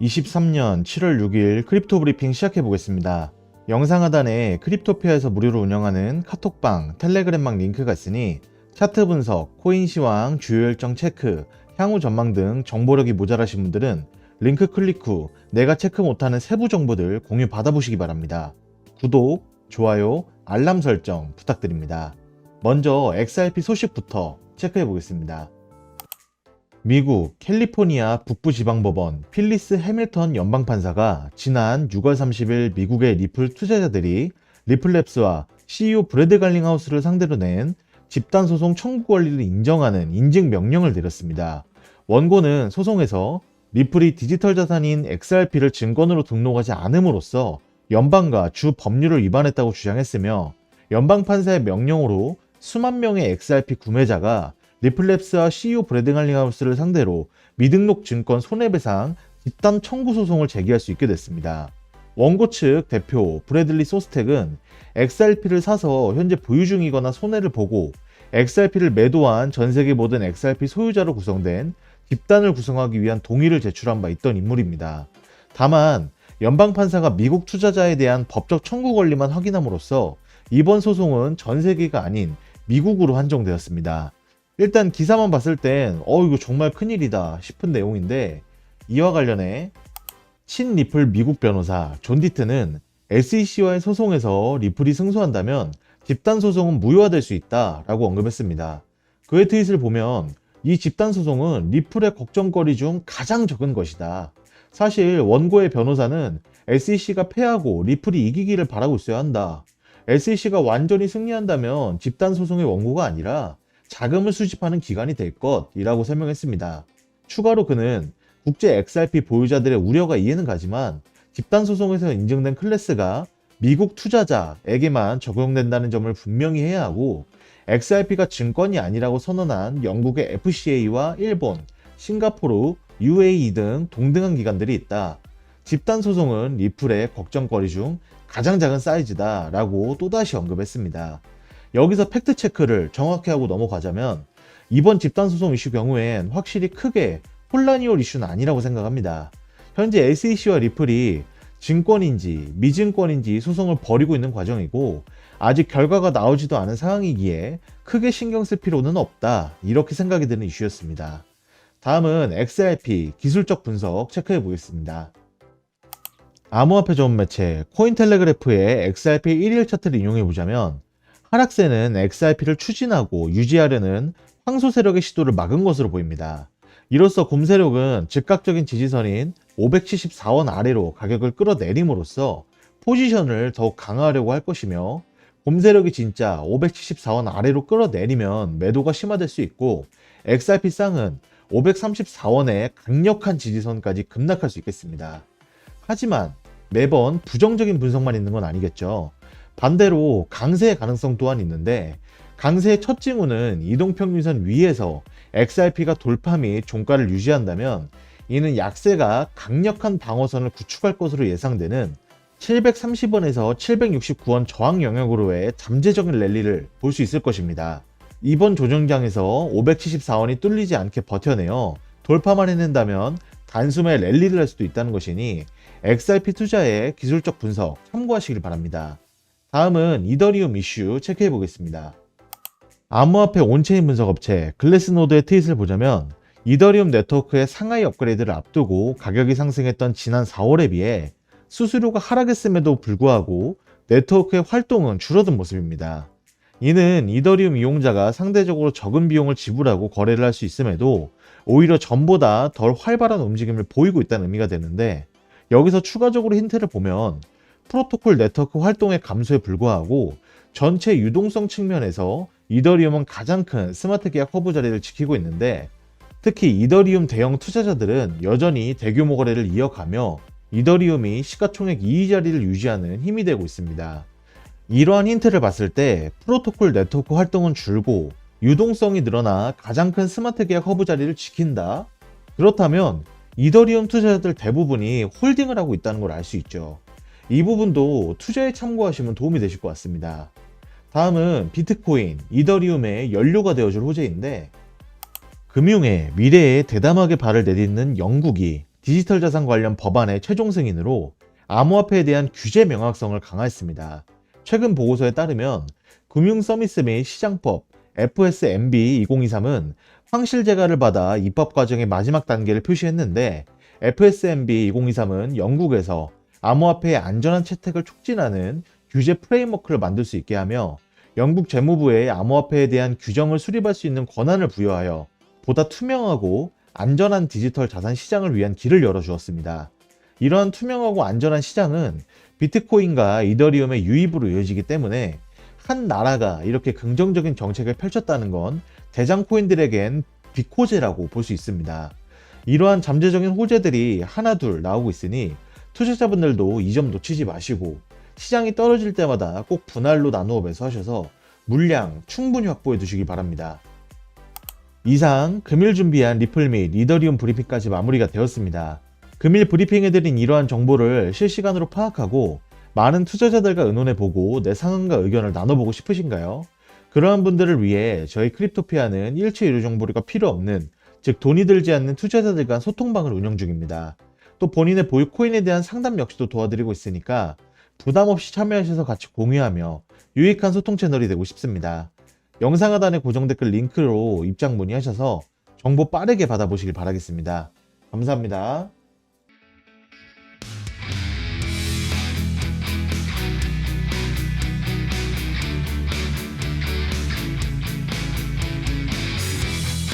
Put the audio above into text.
23년 7월 6일 크립토 브리핑 시작해 보겠습니다. 영상 하단에 크립토피아에서 무료로 운영하는 카톡방, 텔레그램방 링크가 있으니 차트 분석, 코인 시황, 주요 일정 체크, 향후 전망 등 정보력이 모자라신 분들은 링크 클릭 후 내가 체크 못하는 세부 정보들 공유 받아보시기 바랍니다. 구독, 좋아요, 알람 설정 부탁드립니다. 먼저 XRP 소식부터 체크해 보겠습니다. 미국 캘리포니아 북부지방법원 필리스 해밀턴 연방판사가 지난 6월 30일 미국의 리플 투자자들이 리플랩스와 CEO 브래드 갈링하우스를 상대로 낸 집단소송 청구 권리를 인정하는 인증 명령을 내렸습니다. 원고는 소송에서 리플이 디지털 자산인 XRP를 증권으로 등록하지 않음으로써 연방과 주 법률을 위반했다고 주장했으며 연방 판사의 명령으로 수만 명의 XRP 구매자가 리플랩스와 CEO 브래드 갈링하우스를 상대로 미등록 증권 손해배상 집단 청구 소송을 제기할 수 있게 됐습니다. 원고 측 대표 브래들리 소스텍은 XRP를 사서 현재 보유 중이거나 손해를 보고 XRP를 매도한 전 세계 모든 XRP 소유자로 구성된 집단을 구성하기 위한 동의를 제출한 바 있던 인물입니다. 다만 연방 판사가 미국 투자자에 대한 법적 청구 권리만 확인함으로써 이번 소송은 전 세계가 아닌 미국으로 한정되었습니다. 일단 기사만 봤을 땐, 어, 이거 정말 큰일이다 싶은 내용인데, 이와 관련해 친 리플 미국 변호사 존 디트는 SEC와의 소송에서 리플이 승소한다면 집단 소송은 무효화될 수 있다라고 언급했습니다. 그의 트윗을 보면 이 집단 소송은 리플의 걱정거리 중 가장 적은 것이다. 사실 원고의 변호사는 SEC가 패하고 리플이 이기기를 바라고 있어야 한다. SEC가 완전히 승리한다면 집단 소송의 원고가 아니라 자금을 수집하는 기관이 될 것이라고 설명했습니다. 추가로 그는 국제 XRP 보유자들의 우려가 이해는 가지만 집단 소송에서 인증된 클래스가 미국 투자자에게만 적용된다는 점을 분명히 해야 하고 XRP가 증권이 아니라고 선언한 영국의 FCA와 일본, 싱가포르, UAE 등 동등한 기관들이 있다. 집단 소송은 리플의 걱정거리 중 가장 작은 사이즈다 라고 또다시 언급했습니다. 여기서 팩트 체크를 정확히 하고 넘어가자면 이번 집단 소송 이슈 경우엔 확실히 크게 혼란이 올 이슈는 아니라고 생각합니다. 현재 SEC와 리플이 증권인지 미증권인지 소송을 벌이고 있는 과정이고 아직 결과가 나오지도 않은 상황이기에 크게 신경 쓸 필요는 없다 이렇게 생각이 드는 이슈였습니다. 다음은 XRP 기술적 분석 체크해 보겠습니다. 암호화폐 전문 매체 코인텔레그래프의 XRP 1일 차트를 인용해 보자면 하락세는 XRP를 추진하고 유지하려는 황소 세력의 시도를 막은 것으로 보입니다. 이로써 곰 세력은 즉각적인 지지선인 574원 아래로 가격을 끌어내림으로써 포지션을 더욱 강화하려고 할 것이며 곰 세력이 진짜 574원 아래로 끌어내리면 매도가 심화될 수 있고 XRP 쌍은 534원의 강력한 지지선까지 급락할 수 있겠습니다. 하지만 매번 부정적인 분석만 있는 건 아니겠죠. 반대로 강세의 가능성 또한 있는데 강세의 첫 징후는 이동평균선 위에서 XRP가 돌파 및 종가를 유지한다면 이는 약세가 강력한 방어선을 구축할 것으로 예상되는 730원에서 769원 저항 영역으로의 잠재적인 랠리를 볼 수 있을 것입니다. 이번 조정장에서 574원이 뚫리지 않게 버텨내어 돌파만 해낸다면 단숨에 랠리를 할 수도 있다는 것이니 XRP 투자의 기술적 분석 참고하시길 바랍니다. 다음은 이더리움 이슈 체크해 보겠습니다. 암호화폐 온체인 분석 업체 글래스노드의 트윗을 보자면 이더리움 네트워크의 상하이 업그레이드를 앞두고 가격이 상승했던 지난 4월에 비해 수수료가 하락했음에도 불구하고 네트워크의 활동은 줄어든 모습입니다. 이는 이더리움 이용자가 상대적으로 적은 비용을 지불하고 거래를 할 수 있음에도 오히려 전보다 덜 활발한 움직임을 보이고 있다는 의미가 되는데 여기서 추가적으로 힌트를 보면 프로토콜 네트워크 활동의 감소에 불과하고 전체 유동성 측면에서 이더리움은 가장 큰 스마트 계약 허브 자리를 지키고 있는데 특히 이더리움 대형 투자자들은 여전히 대규모 거래를 이어가며 이더리움이 시가총액 2위 자리를 유지하는 힘이 되고 있습니다. 이러한 힌트를 봤을 때 프로토콜 네트워크 활동은 줄고 유동성이 늘어나 가장 큰 스마트 계약 허브 자리를 지킨다? 그렇다면 이더리움 투자자들 대부분이 홀딩을 하고 있다는 걸 알 수 있죠. 이 부분도 투자에 참고하시면 도움이 되실 것 같습니다. 다음은 비트코인, 이더리움의 연료가 되어줄 호재인데 금융의 미래에 대담하게 발을 내딛는 영국이 디지털 자산 관련 법안의 최종 승인으로 암호화폐에 대한 규제 명확성을 강화했습니다. 최근 보고서에 따르면 금융 서비스 및 시장법 FSMB 2023은 황실 제가를 받아 입법 과정의 마지막 단계를 표시했는데 FSMB 2023은 영국에서 암호화폐의 안전한 채택을 촉진하는 규제 프레임워크를 만들 수 있게 하며 영국 재무부에 암호화폐에 대한 규정을 수립할 수 있는 권한을 부여하여 보다 투명하고 안전한 디지털 자산 시장을 위한 길을 열어주었습니다. 이러한 투명하고 안전한 시장은 비트코인과 이더리움의 유입으로 이어지기 때문에 한 나라가 이렇게 긍정적인 정책을 펼쳤다는 건 대장 코인들에겐 비코제라고 볼 수 있습니다. 이러한 잠재적인 호재들이 하나둘 나오고 있으니 투자자분들도 이 점 놓치지 마시고 시장이 떨어질 때마다 꼭 분할로 나누어 매수하셔서 물량 충분히 확보해 두시기 바랍니다. 이상 금일 준비한 리플 및 이더리움 브리핑까지 마무리가 되었습니다. 금일 브리핑해드린 이러한 정보를 실시간으로 파악하고 많은 투자자들과 의논해보고 내 상황과 의견을 나눠보고 싶으신가요? 그러한 분들을 위해 저희 크립토피아는 일체 유료 정보가 필요 없는 즉 돈이 들지 않는 투자자들 간 소통방을 운영 중입니다. 또 본인의 보유 코인에 대한 상담 역시도 도와드리고 있으니까 부담 없이 참여하셔서 같이 공유하며 유익한 소통 채널이 되고 싶습니다. 영상 하단의 고정 댓글 링크로 입장 문의하셔서 정보 빠르게 받아보시길 바라겠습니다. 감사합니다.